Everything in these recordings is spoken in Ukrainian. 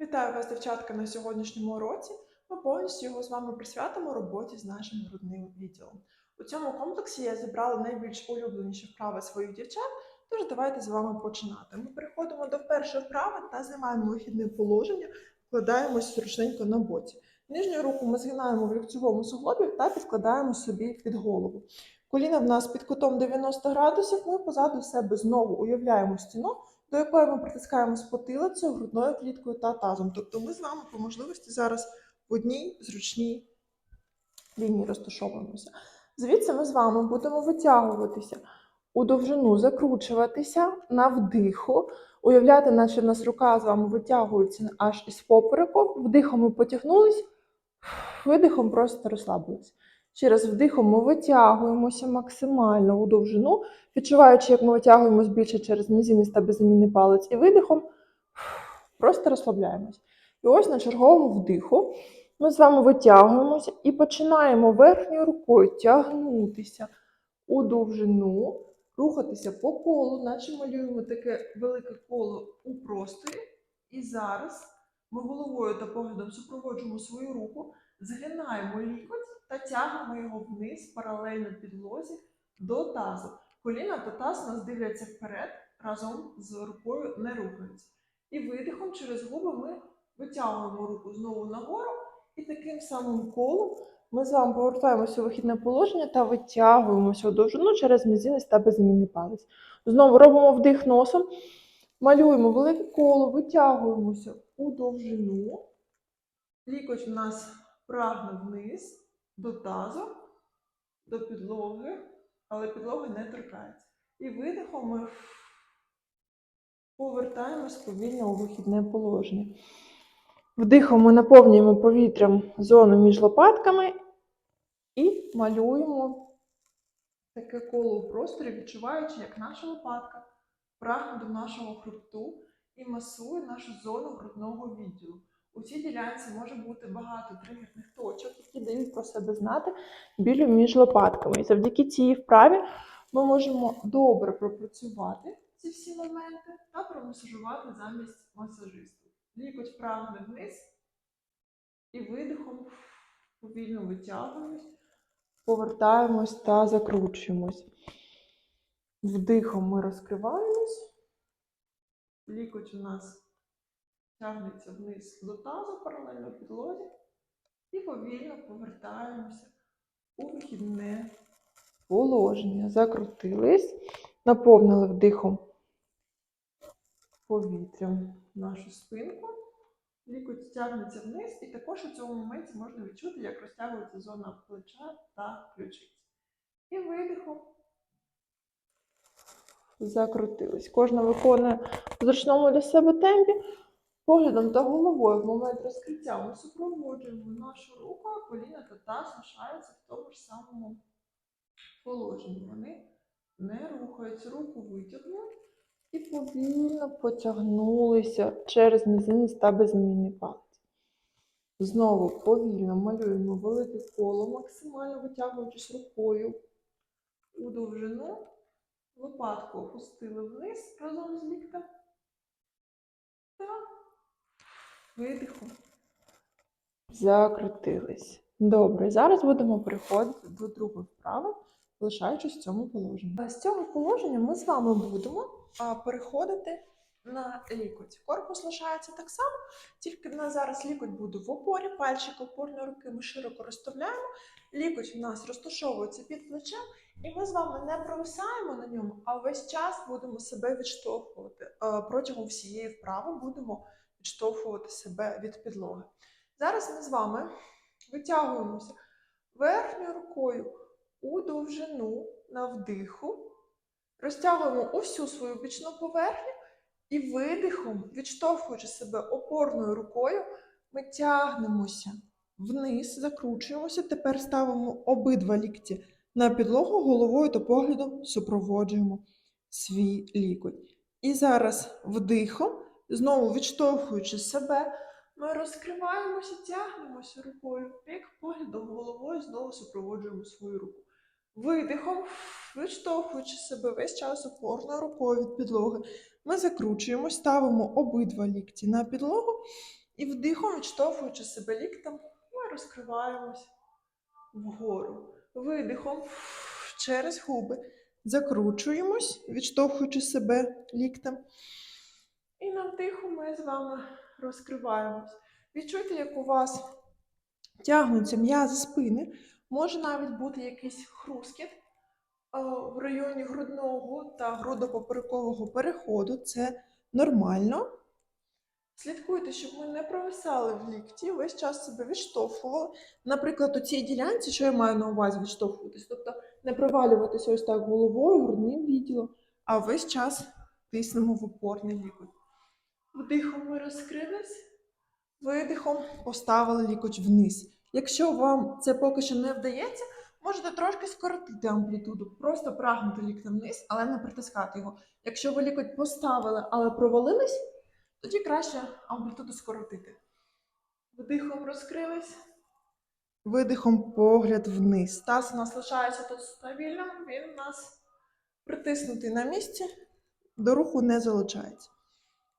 Вітаю вас, дівчатка, на сьогоднішньому уроці. Ми повністю його з вами присвятимо роботі з нашим грудним відділом. У цьому комплексі я зібрала найбільш улюбленіші вправи своїх дівчат, тож давайте з вами починати. Ми переходимо до першої вправи та займаємо вихідне положення, вкладаємось зручненько на боці. Нижню руку ми згинаємо в ліктьовому суглобі та підкладаємо собі під голову. Коліна в нас під кутом 90 градусів, ми позаду себе знову уявляємо стіну, до якої ми притискаємось потилицею, грудною кліткою та тазом. Тобто ми з вами по можливості зараз в одній зручній лінії розташовуємося. Звідси ми з вами будемо витягуватися у довжину, закручуватися на вдиху, уявляти, наче в нас рука з вами витягується аж із попереку. Вдихом ми потягнулись, видихом просто розслабились. Через вдихом ми витягуємося максимально у довжину, відчуваючи, як ми витягуємось більше через мізинець та безімінний палець, і видихом просто розслабляємось. І ось на черговому вдиху ми з вами витягуємося і починаємо верхньою рукою тягнутися у довжину, рухатися по колу, наче малюємо таке велике коло у просторі. І зараз ми головою та поглядом супроводжуємо свою руку, згинаємо лікоть та тягнемо його вниз паралельно підлозі до тазу. Коліна та таз нас дивляться вперед, разом з рукою не рухаються. І видихом через губи ми витягуємо руку знову нагору, і таким самим колом ми з вами повертаємося у вихідне положення та витягуємося у довжину через мізинець та безімінний палець. Знову робимо вдих носом, малюємо велике коло, витягуємося у довжину. Лікоть у нас прагне вниз до тазу, до підлоги, але підлога не торкається. І видихом ми повертаємось повільно у вихідне положення. Вдихом ми наповнюємо повітрям зону між лопатками і малюємо таке коло у просторі, відчуваючи, як наша лопатка прагне до нашого хребту і масує нашу зону грудного відділу. У цій ділянці може бути багато тригерних точок, які дають про себе знати білю між лопатками. І завдяки цій вправі ми можемо добре пропрацювати ці всі моменти та промасажувати замість масажисту. Лікоть прагне вниз і видихом повільно витягуємось, повертаємось та закручуємось. Вдихом ми розкриваємось. Лікоть у нас тягнеться вниз до тазу паралельно підлозі. І повільно повертаємося у вихідне положення. Закрутились, наповнили вдихом повітрям нашу спинку. Лікоть тягнеться вниз, і також у цьому моменті можна відчути, як розтягується зона плеча та ключиць. І видихом закрутились. Кожна виконує в зручному для себе темпі. Поглядом та головою в момент розкриття ми супроводжуємо нашу руку, а коліна та таз лишаються в тому ж самому положенні. Вони не рухаються, руку витягнули і повільно потягнулися через мізинець та беззмінний палець. Знову повільно малюємо велике коло, максимально витягуючись рукою у довжину. Лопатку опустили вниз разом з ліктем. Та видихом. Закрутились. Добре, зараз будемо переходити до другої вправи, залишаючись в цьому положенні. З цього положення ми з вами будемо переходити на лікоть. Корпус лишається так само, тільки на зараз лікоть буде в опорі, пальчик опорної руки ми широко розставляємо. Лікоть у нас розташовується під плечем, і ми з вами не провисаємо на ньому, а весь час будемо себе відштовхувати. Протягом всієї вправи будемо відштовхувати себе від підлоги. Зараз ми з вами витягуємося верхньою рукою у довжину на вдиху, розтягуємо усю свою бічну поверхню і видихом, відштовхуючи себе опорною рукою, ми тягнемося вниз, закручуємося. Тепер ставимо обидва лікті на підлогу, головою та поглядом супроводжуємо свій лікоть. І зараз вдихом, знову відштовхуючи себе, ми розкриваємося, тягнемося рукою, як поглядом головою знову супроводжуємо свою руку. Видихом, відштовхуючи себе весь час опорною рукою від підлоги, ми закручуємо, ставимо обидва лікті на підлогу І вдихом, відштовхуючи себе ліктем, ми розкриваємось вгору. Видихом через губи. Закручуємось, відштовхуючи себе ліктем. І на вдиху ми з вами розкриваємось. Відчуйте, як у вас тягнуться м'язи спини. Може навіть бути якийсь хрускіт в районі грудного та грудопоперекового переходу. Це нормально. Слідкуйте, щоб ми не провисали в лікті, весь час себе відштовхували. Наприклад, у цій ділянці, що я маю на увазі відштовхуватись, тобто не провалюватися ось так головою, грудним відділом, а весь час тиснемо в опорний лікоть. Вдихом ми розкрились, видихом поставили лікоть вниз. Якщо вам це поки що не вдається, можете трошки скоротити амплітуду, просто прагнути ліктем вниз, але не притискати його. Якщо ви лікоть поставили, але провалились, тоді краще амплітуду скоротити. Вдихом розкрились, видихом погляд вниз. Таз у нас лишається тут стабільним, він у нас притиснутий на місці, до руху не залучається.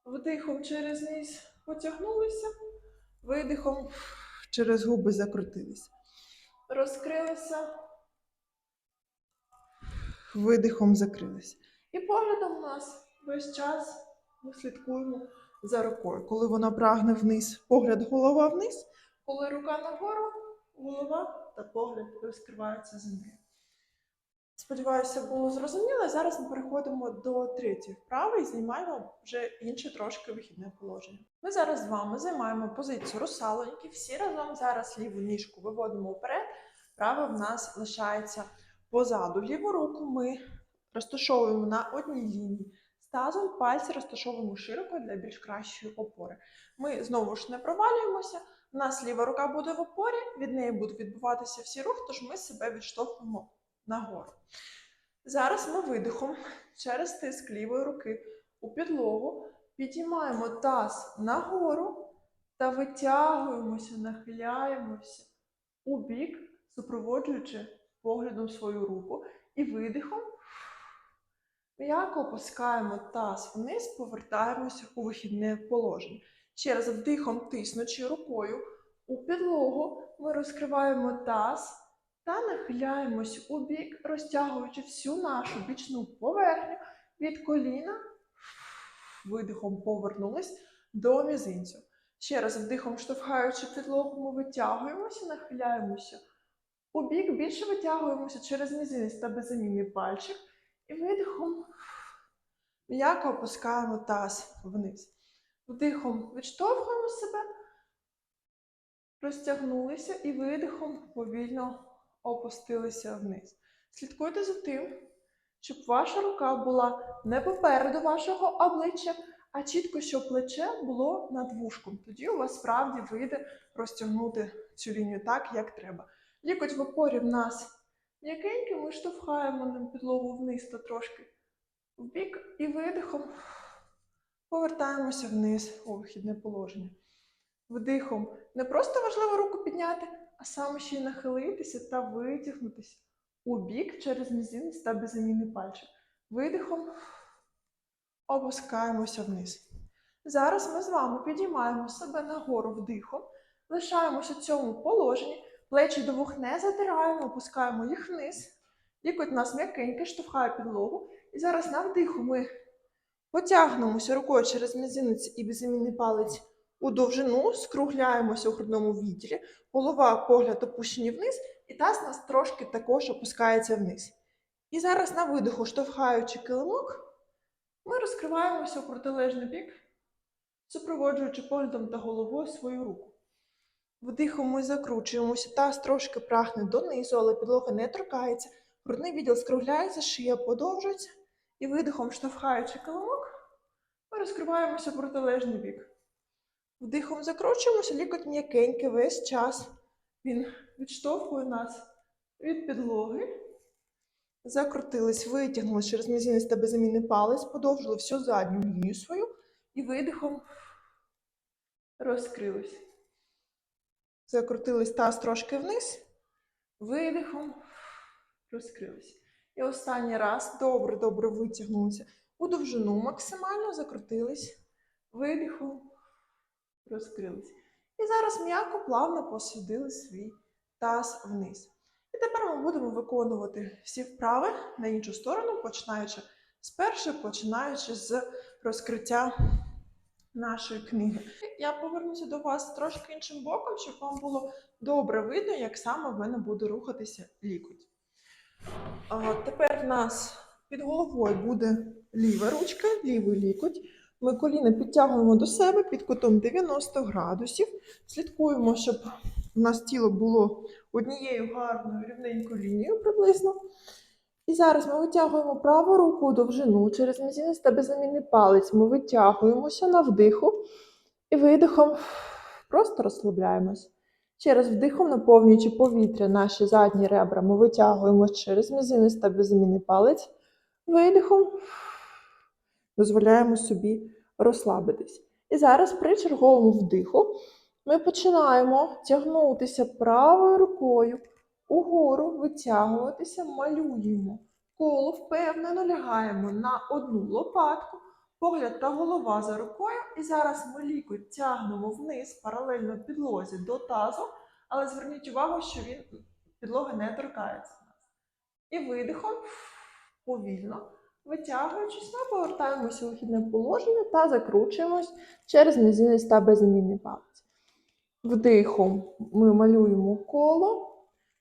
Вдихом через ніс потягнулися, видихом через губи закрутилися. Розкрилися, видихом закрилися. І поглядом у нас весь час ми слідкуємо за рукою. Коли вона прагне вниз, погляд голова вниз, коли рука нагору, голова та погляд розкриваються нею. Сподіваюся, було зрозуміло. Зараз ми переходимо до третьої вправи і знімаємо вже інше трошки вихідне положення. Ми зараз з вами займаємо позицію русалоньки. Всі разом зараз ліву ніжку виводимо вперед, права в нас лишається позаду. Ліву руку ми розташовуємо на одній лінії. З тазом пальці розташовуємо широко для більш кращої опори. Ми знову ж не провалюємося. У нас ліва рука буде в опорі, від неї будуть відбуватися всі рухи, тож ми себе відштовхуємо нагору. Зараз ми видихом через тиск лівої руки у підлогу підіймаємо таз нагору та витягуємося, нахиляємося у бік, супроводжуючи поглядом свою руку. І видихом м'яко опускаємо таз вниз, повертаємося у вихідне положення. Ще раз вдихом тиснучи рукою у підлогу, ми розкриваємо таз та нахиляємось у бік, розтягуючи всю нашу бічну поверхню від коліна. Видихом повернулись до мізинцю. Ще раз вдихом штовхаючи підлогу, ми витягуємося, нахиляємося у бік, більше витягуємося через мізинець та беззамінний пальчик. І видихом м'яко опускаємо таз вниз. Вдихом відштовхуємо себе, розтягнулися і видихом повільно опустилися вниз. Слідкуйте за тим, щоб ваша рука була не попереду вашого обличчя, а чітко, щоб плече було над вушком. Тоді у вас справді вийде розтягнути цю лінію так, як треба. Лікоть в опорі в нас м'якенький, ми штовхаємо ним підлогу вниз та трошки в бік і видихом повертаємося вниз у вихідне положення. Вдихом не просто важливо руку підняти, а саме ще й нахилитися та витягнутися у бік через мізинець та беззамінний пальчик. Видихом опускаємося вниз. Зараз ми з вами підіймаємо себе нагору вдихом, лишаємося в цьому положенні, плечі до вух не затираємо, опускаємо їх вниз. Лікоть нас м'якенький, штовхає підлогу. І зараз на вдиху ми потягнемося рукою через мізинець і беззамінний палець у довжину, скругляємося у грудному відділі, голова, погляд опущені вниз, і таз нас трошки також опускається вниз. І зараз на видиху, штовхаючи килимок, ми розкриваємося у протилежний бік, супроводжуючи поглядом та головою свою руку. Вдихом ми закручуємося, таз трошки прагне донизу, але підлога не торкається. Грудний відділ скругляється, шия подовжується. І видихом, штовхаючи килимок, ми розкриваємося в протилежний бік. Вдихом закручуємося, лікоть м'якенький весь час. Він відштовхує нас від підлоги. Закрутились, витягнули через мізинець та беззамінний палець, подовжили всю задню лінію свою і видихом розкрились. Закрутились таз трошки вниз, видихом розкрились. І останній раз добре-добре витягнулися у довжину максимально, закрутились, видихом розкрились. І зараз м'яко, плавно посадили свій таз вниз. І тепер ми будемо виконувати всі вправи на іншу сторону, починаючи з першої, починаючи з розкриття нашої книги. Я повернуся до вас трошки іншим боком, щоб вам було добре видно, як саме в мене буде рухатися лікоть. Тепер в нас під головою буде ліва ручка, лівий лікоть. Ми коліна підтягуємо до себе під кутом 90 градусів. Слідкуємо, щоб у нас тіло було однією гарною рівненькою лінією приблизно. І зараз ми витягуємо праву руку у довжину через мізинець та беззамінний палець. Ми витягуємося на вдиху і видихом просто розслабляємось. Через вдихом, наповнюючи повітря наші задні ребра, ми витягуємось через мізинець та беззамінний палець. Видихом дозволяємо собі розслабитись. І зараз при черговому вдиху ми починаємо тягнутися правою рукою угору, витягуватися, малюємо. Коло впевнено лягаємо на одну лопатку, погляд та голова за рукою. І зараз ми лікоть тягнемо вниз паралельно підлозі до тазу, але зверніть увагу, що він підлоги не торкається. І видихом повільно, витягуючись, ми повертаємося у вихідне положення та закручуємось через мізинець та беззамінний палець. Вдихом ми малюємо коло.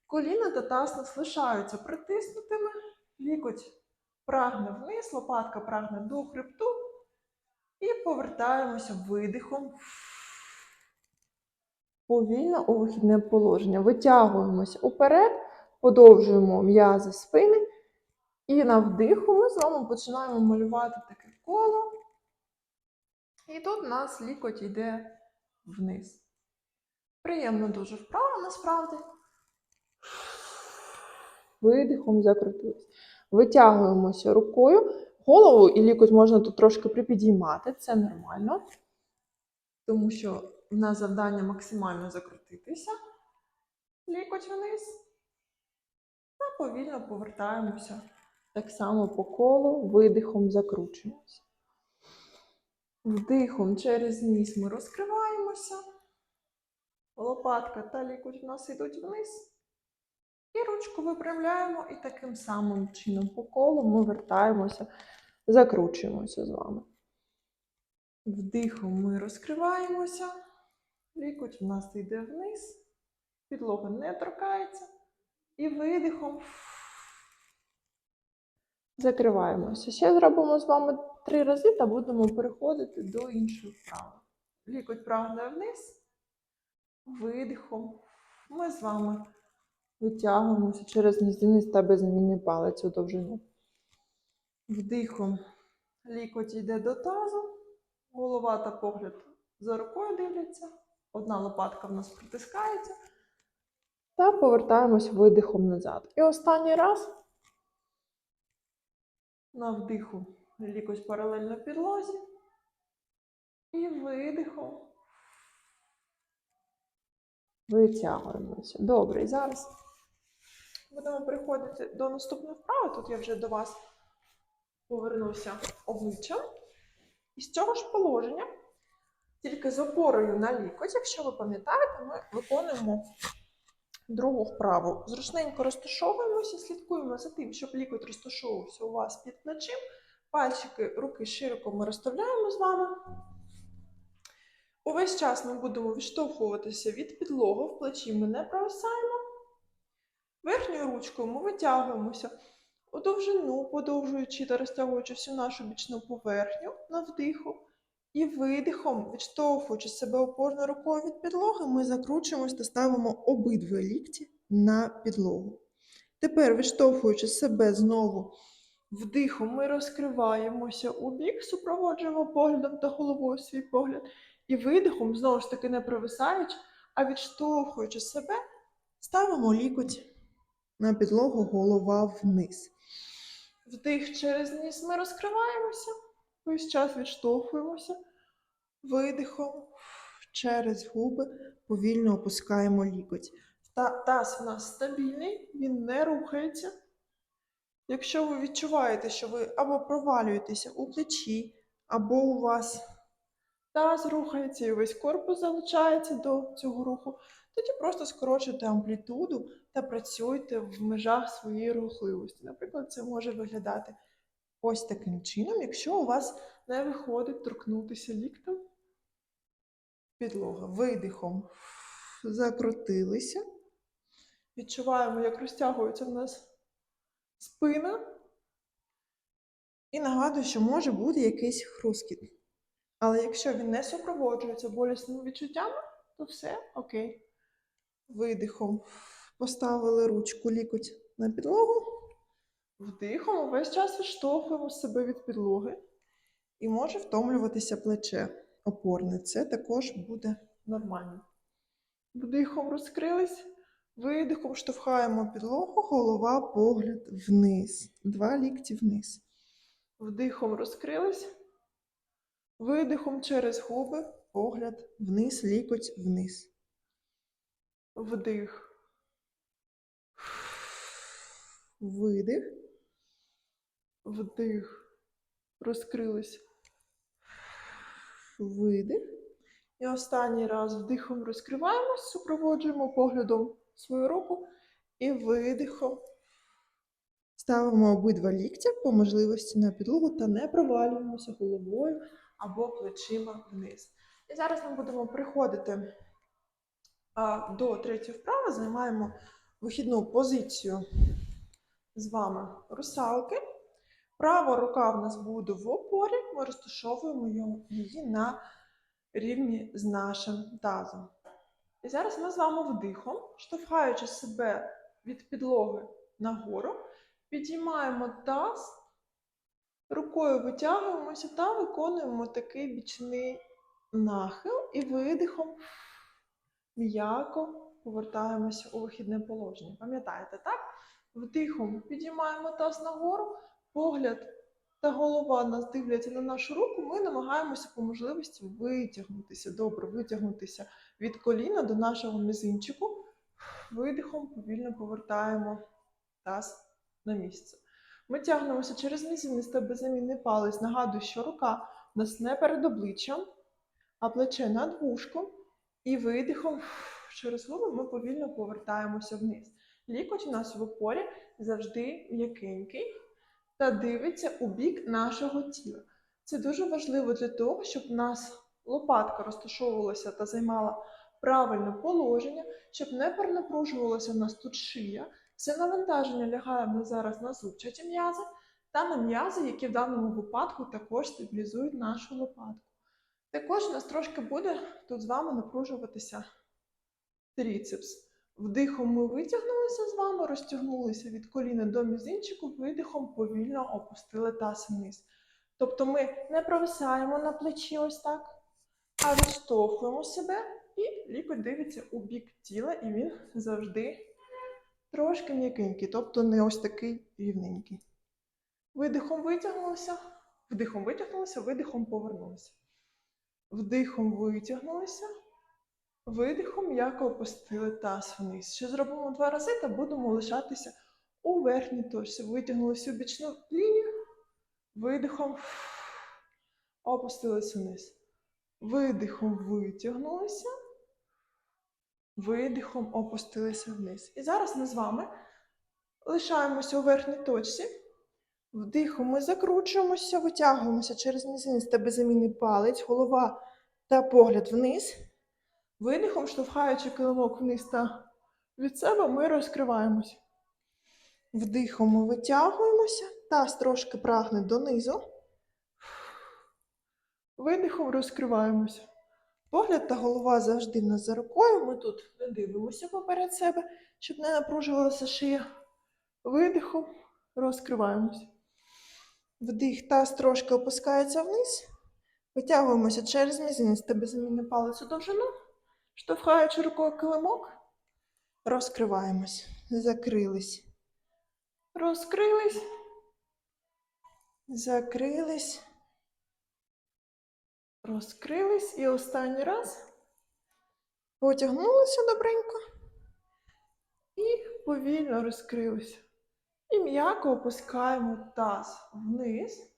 Коліна та таз нас лишаються притиснутими, лікоть прагне вниз, лопатка прагне до хребту. І повертаємося видихом повільно у вихідне положення. Витягуємося уперед, подовжуємо м'язи спини. І на вдиху ми з вами починаємо малювати таке коло. І тут у нас лікоть йде вниз. Приємно дуже вправо насправді видихом закрутились. Витягуємося рукою. Голову і лікоть можна тут трошки припідіймати, це нормально, тому що в нас завдання максимально закрутитися. Лікоть вниз. Та повільно повертаємося так само по колу, видихом закручуємося. Вдихом через ніс ми розкриваємося. Лопатка та лікоть в нас йдуть вниз. І ручку випрямляємо, і таким самим чином по колу ми вертаємося, закручуємося з вами. Вдихом ми розкриваємося, лікоть в нас йде вниз, підлога не торкається. І видихом закриваємося. Ще зробимо з вами три рази та будемо переходити до іншої вправи. Лікоть прагне вниз, видихом. Ми з вами витягуємося через мізинець та беззамінний палець у довжину. Вдихом лікоть йде до тазу, голова та погляд за рукою дивляться. Одна лопатка в нас притискається. Та повертаємось видихом назад. І останній раз на вдиху лікоть паралельно підлозі. І видихом витягуємося. Добре, і зараз будемо переходити до наступної вправи. Тут я вже до вас повернуся обличчям. І з цього ж положення, тільки з опорою на лікоть, якщо ви пам'ятаєте, ми виконуємо другу вправу. Зручненько розташовуємося, слідкуємо за тим, щоб лікоть розташовувався у вас під плечем. Пальчики руки широко ми розставляємо з вами. Увесь час ми будемо відштовхуватися від підлоги, в плечі ми не провисаємо. Верхньою ручкою ми витягуємося у довжину, подовжуючи та розтягуючи всю нашу бічну поверхню на вдиху. І видихом, відштовхуючи себе опорною рукою від підлоги, ми закручуємось та ставимо обидві лікті на підлогу. Тепер, відштовхуючи себе знову вдихом, ми розкриваємося у бік, супроводжуємо поглядом та головою свій погляд. І видихом, знову ж таки, не провисаючи, а відштовхуючи себе, ставимо лікоть на підлогу, голова вниз. Вдих через ніс ми розкриваємося, весь час відштовхуємося. Видихом через губи повільно опускаємо лікоть. Та, таз у нас стабільний, він не рухається. Якщо ви відчуваєте, що ви або провалюєтеся у плечі, або у вас Таз рухається і весь корпус залучається до цього руху. Тоді просто скорочуйте амплітуду та працюйте в межах своєї рухливості. Наприклад, це може виглядати ось таким чином, якщо у вас не виходить торкнутися ліктем підлога. Видихом закрутилися. Відчуваємо, як розтягується в нас спина. І нагадую, що може бути якийсь хрускіт. Але якщо він не супроводжується болісними відчуттями, то все окей. Видихом поставили ручку лікоть на підлогу. Вдихом весь час відштовхуємо себе від підлоги. І може втомлюватися плече опорне. Це також буде нормально. Вдихом розкрились, видихом штовхаємо підлогу, голова, погляд вниз. Два лікті вниз. Вдихом розкрились, видихом через губи, погляд вниз, лікоть вниз. Вдих. Видих. Вдих. Розкрились. Видих. І останній раз вдихом розкриваємось, супроводжуємо поглядом свою руку і видихом. Ставимо обидва ліктя по можливості на підлогу та не провалюємося головою або плечима вниз. І зараз ми будемо приходити а, до третьої вправи, займаємо вихідну позицію з вами русалки. Права рука в нас буде в опорі, ми розташовуємо її на рівні з нашим тазом. І зараз ми з вами вдихом, штовхаючи себе від підлоги нагору, підіймаємо таз, рукою витягуємося та виконуємо такий бічний нахил і видихом м'яко повертаємося у вихідне положення. Пам'ятаєте, так? Вдихом підіймаємо таз нагору, погляд та голова нас дивляться на нашу руку, ми намагаємося по можливості витягнутися, добре витягнутися від коліна до нашого мізинчику. Видихом повільно повертаємо таз на місце. Ми тягнемося через мізинець та беззамінний палець. Нагадую, що рука у нас не перед обличчям, а плече над вушком. І видихом через губи ми повільно повертаємося вниз. Лікоть у нас в опорі завжди м'якенький та дивиться у бік нашого тіла. Це дуже важливо для того, щоб у нас лопатка розташовувалася та займала правильне положення, щоб не перенапружувалася в нас тут шия. Все навантаження лягає нас зараз на зубчаті м'язи та на м'язи, які в даному випадку також стабілізують нашу лопатку. Також у нас трошки буде тут з вами напружуватися тріцепс. Вдихом ми витягнулися з вами, розтягнулися від коліна до мізинчику, видихом повільно опустили таз вниз. Тобто ми не провисаємо на плечі ось так, а відштовхуємо себе і лікоть дивиться у бік тіла, і він завжди трошки м'якенький, тобто не ось такий рівненький. Видихом витягнулися, вдихом витягнулися, видихом повернулися. Вдихом витягнулися, видихом м'яко опустили таз вниз. Ще зробимо два рази та будемо лишатися у верхній точці. Витягнулися у бічну лінію, видихом опустилися вниз. Видихом витягнулися, видихом опустилися вниз. І зараз ми з вами лишаємося у верхній точці. Вдихом ми закручуємося, витягуємося через мізинець та беззамінний палець, голова та погляд вниз. Видихом, штовхаючи килимок вниз та від себе, ми розкриваємося. Вдихом витягуємося, таз трошки прагне донизу. Видихом розкриваємося. Погляд та голова завжди в за рукою. Ми тут не дивимося поперед себе, щоб не напружувалася шия. Видихом розкриваємося. Вдих, таз трошки опускається вниз. Витягуємося через мізинець та беззамінний палець у довжину. Штовхаючи рукою килимок, розкриваємось. Закрились. Розкрились. Закрились. Розкрились. І останній раз. Потягнулися добренько. І повільно розкрилися. І м'яко опускаємо таз вниз.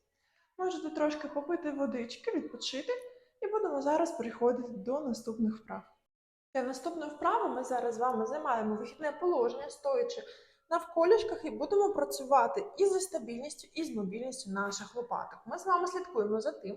Можете трошки попити водички, відпочити. І будемо зараз переходити до наступних вправ. Для наступної вправи ми зараз з вами займаємо вихідне положення, стоячи навколішках, і будемо працювати і зі стабільністю, і з мобільністю наших лопаток. Ми з вами слідкуємо за тим,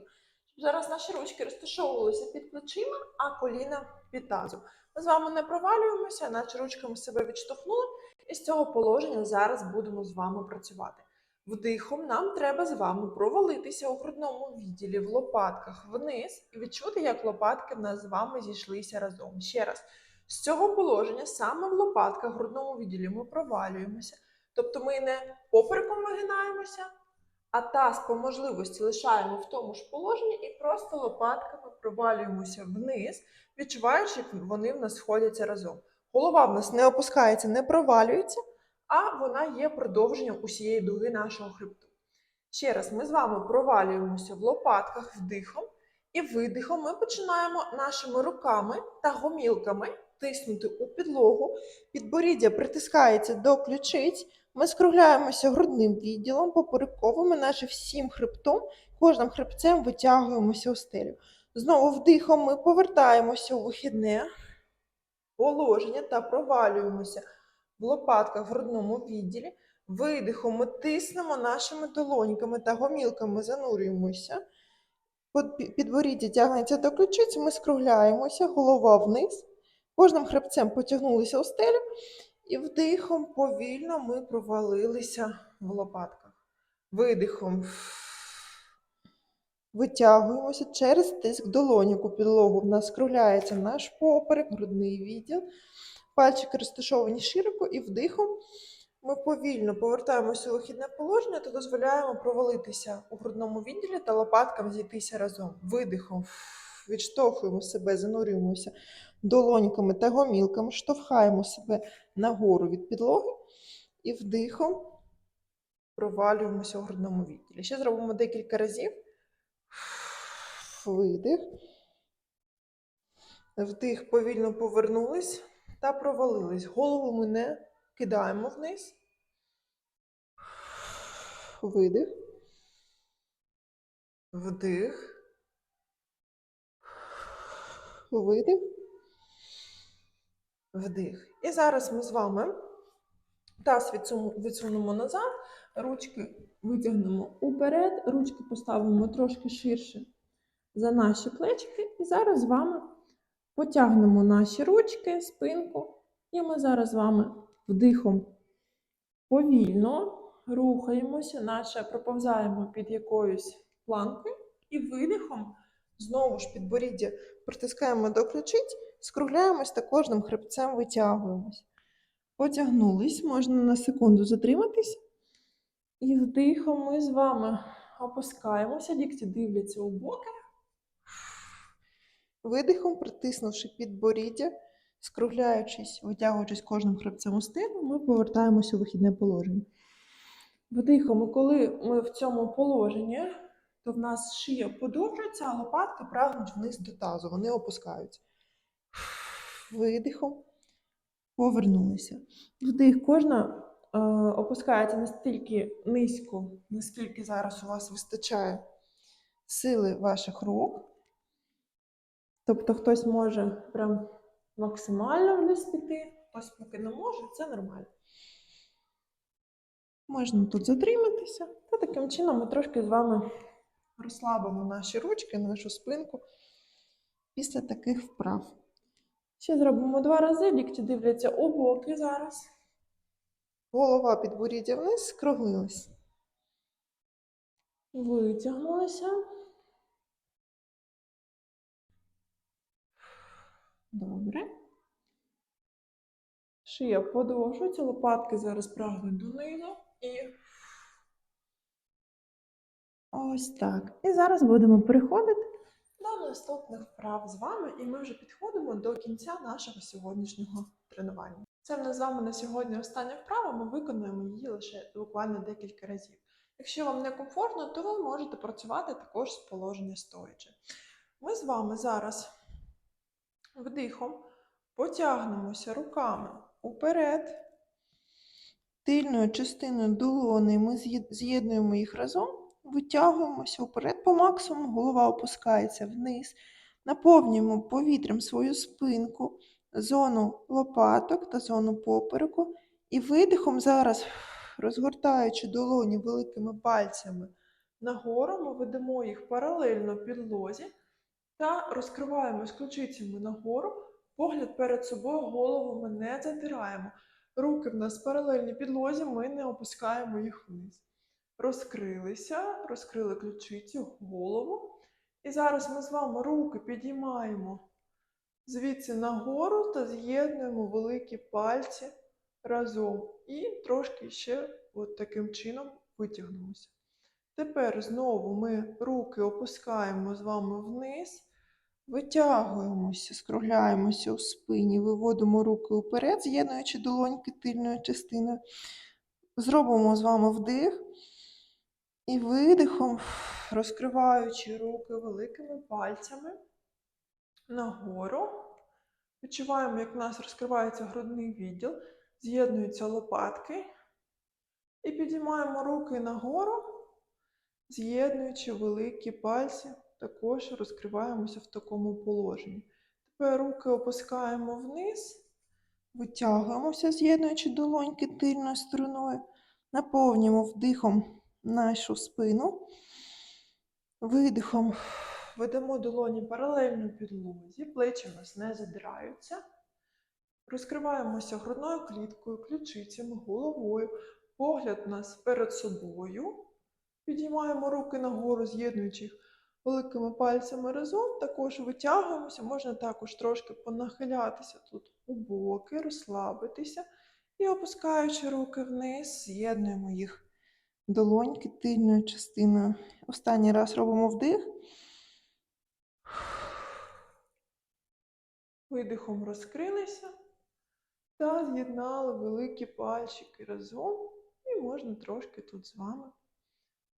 щоб зараз наші ручки розташовувалися під плечима, а коліна під тазом. Ми з вами не провалюємося, наче ручками себе відштовхнули, і з цього положення зараз будемо з вами працювати. Вдихом нам треба з вами провалитися у грудному відділі в лопатках вниз і відчути, як лопатки в нас з вами зійшлися разом. Ще раз, з цього положення саме в лопатках в грудному відділі ми провалюємося. Тобто ми не попереком вигинаємося, а таз по можливості лишаємо в тому ж положенні і просто лопатками провалюємося вниз, відчуваючи, як вони в нас сходяться разом. Голова в нас не опускається, не провалюється а вона є продовженням усієї дуги нашого хребту. Ще раз, ми з вами провалюємося в лопатках вдихом і видихом. Ми починаємо нашими руками та гомілками тиснути у підлогу. Підборіддя притискається до ключиць. Ми скругляємося грудним відділом, поперековими, наче всім хребтом, кожним хребцем витягуємося у стелю. Знову вдихом ми повертаємося у вихідне положення та провалюємося в лопатках в грудному відділі. Видихом ми тиснемо нашими долоньками та гомілками занурюємося. Підборіддя тягнеться до ключиць, ми скругляємося, голова вниз. Кожним хребцем потягнулися у стелю. І вдихом повільно ми провалилися в лопатках. Видихом витягуємося через тиск долоньок у підлогу. В нас скругляється наш поперек, грудний відділ. Пальчики розташовані широко і вдихом ми повільно повертаємося у вихідне положення та дозволяємо провалитися у грудному відділі та лопаткам зійтися разом. Видихом відштовхуємо себе, занурюємося долоньками та гомілками, штовхаємо себе нагору від підлоги і вдихом провалюємося у грудному відділі. Ще зробимо декілька разів. Видих. Вдих, повільно повернулись та провалились. Голову ми не кидаємо вниз. Видих. Вдих. Видих. Вдих. І зараз ми з вами таз відсунемо назад, ручки витягнемо уперед, ручки поставимо трошки ширше за наші плечики. І зараз з вами потягнемо наші ручки, спинку. І ми зараз з вами вдихом повільно рухаємося, наче проповзаємо під якоюсь планкою. І видихом знову ж підборіддя притискаємо до ключиць, скругляємось та кожним хребцем витягуємось. Потягнулись, можна на секунду затриматись. І вдихом ми з вами опускаємося, лікті дивляться у боки. Видихом, притиснувши підборіддя, скругляючись, витягуючись кожним хребцем у стелю, ми повертаємося у вихідне положення. Вдихом, і коли ми в цьому положенні, то в нас шия подовжується, а лопатки прагнуть вниз до тазу, вони опускаються. Видихом повернулися. Вдих, кожна е, опускається настільки низько, наскільки зараз у вас вистачає сили ваших рук. Тобто хтось може прям максимально вниз піти, хтось поки не може, це нормально. Можна тут затриматися, та таким чином ми трошки з вами розслабимо наші ручки, нашу спинку після таких вправ. Ще зробимо два рази, лікті дивляться у боки зараз. Голова підборіддя вниз, скруглилась. Витягнулися. Добре. Шия подовжується, лопатки зараз прагнуть донизу. І ось так. І зараз будемо переходити до наступних вправ з вами, і ми вже підходимо до кінця нашого сьогоднішнього тренування. Це в нас з вами на сьогодні остання вправа, ми виконуємо її лише буквально декілька разів. Якщо вам не комфортно, то ви можете працювати також з положення стоячи. Ми з вами зараз вдихом потягнемося руками уперед. Тильною частиною долони ми з'єднуємо їх разом, витягуємося вперед по максимуму, голова опускається вниз. Наповнюємо повітрям свою спинку, зону лопаток та зону попереку. І видихом зараз, розгортаючи долоні великими пальцями нагору, ми ведемо їх паралельно підлозі та розкриваємось ключицями нагору. Погляд перед собою, голову ми не задираємо. Руки в нас паралельні підлозі, ми не опускаємо їх вниз. Розкрилися, розкрили ключицю, голову. І зараз ми з вами руки підіймаємо звідси нагору та з'єднуємо великі пальці разом. І трошки ще от таким чином витягнемося. Тепер знову ми руки опускаємо з вами вниз, витягуємося, скругляємося у спині, виводимо руки вперед, з'єднуючи долоньки тильною частиною. Зробимо з вами вдих. І видихом, розкриваючи руки великими пальцями нагору. Відчуваємо, як в нас розкривається грудний відділ, з'єднуються лопатки. І підіймаємо руки нагору, з'єднуючи великі пальці, також розкриваємося в такому положенні. Тепер руки опускаємо вниз, витягуємося, з'єднуючи долоньки тильною стороною, наповнюємо вдихом нашу спину. Видихом ведемо долоні паралельно підлозі, плечі в нас не задираються. Розкриваємося грудною кліткою, ключицями, головою. Погляд у нас перед собою. Підіймаємо руки нагору, з'єднуючи їх великими пальцями разом. Також витягуємося, можна також трошки понахилятися тут у боки, розслабитися. І опускаючи руки вниз, з'єднуємо їх долоньки тильною частиною. Останній раз робимо вдих. Видихом розкрилися та з'єднали великі пальчики разом. І можна трошки тут з вами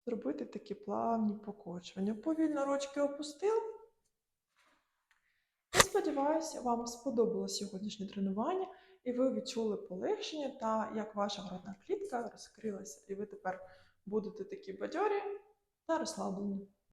зробити такі плавні покочування. Повільно ручки опустили. Я сподіваюся, вам сподобалось сьогоднішнє тренування, і ви відчули полегшення та як ваша грудна клітка розкрилася, і ви тепер будете такі бадьорі та розслаблені.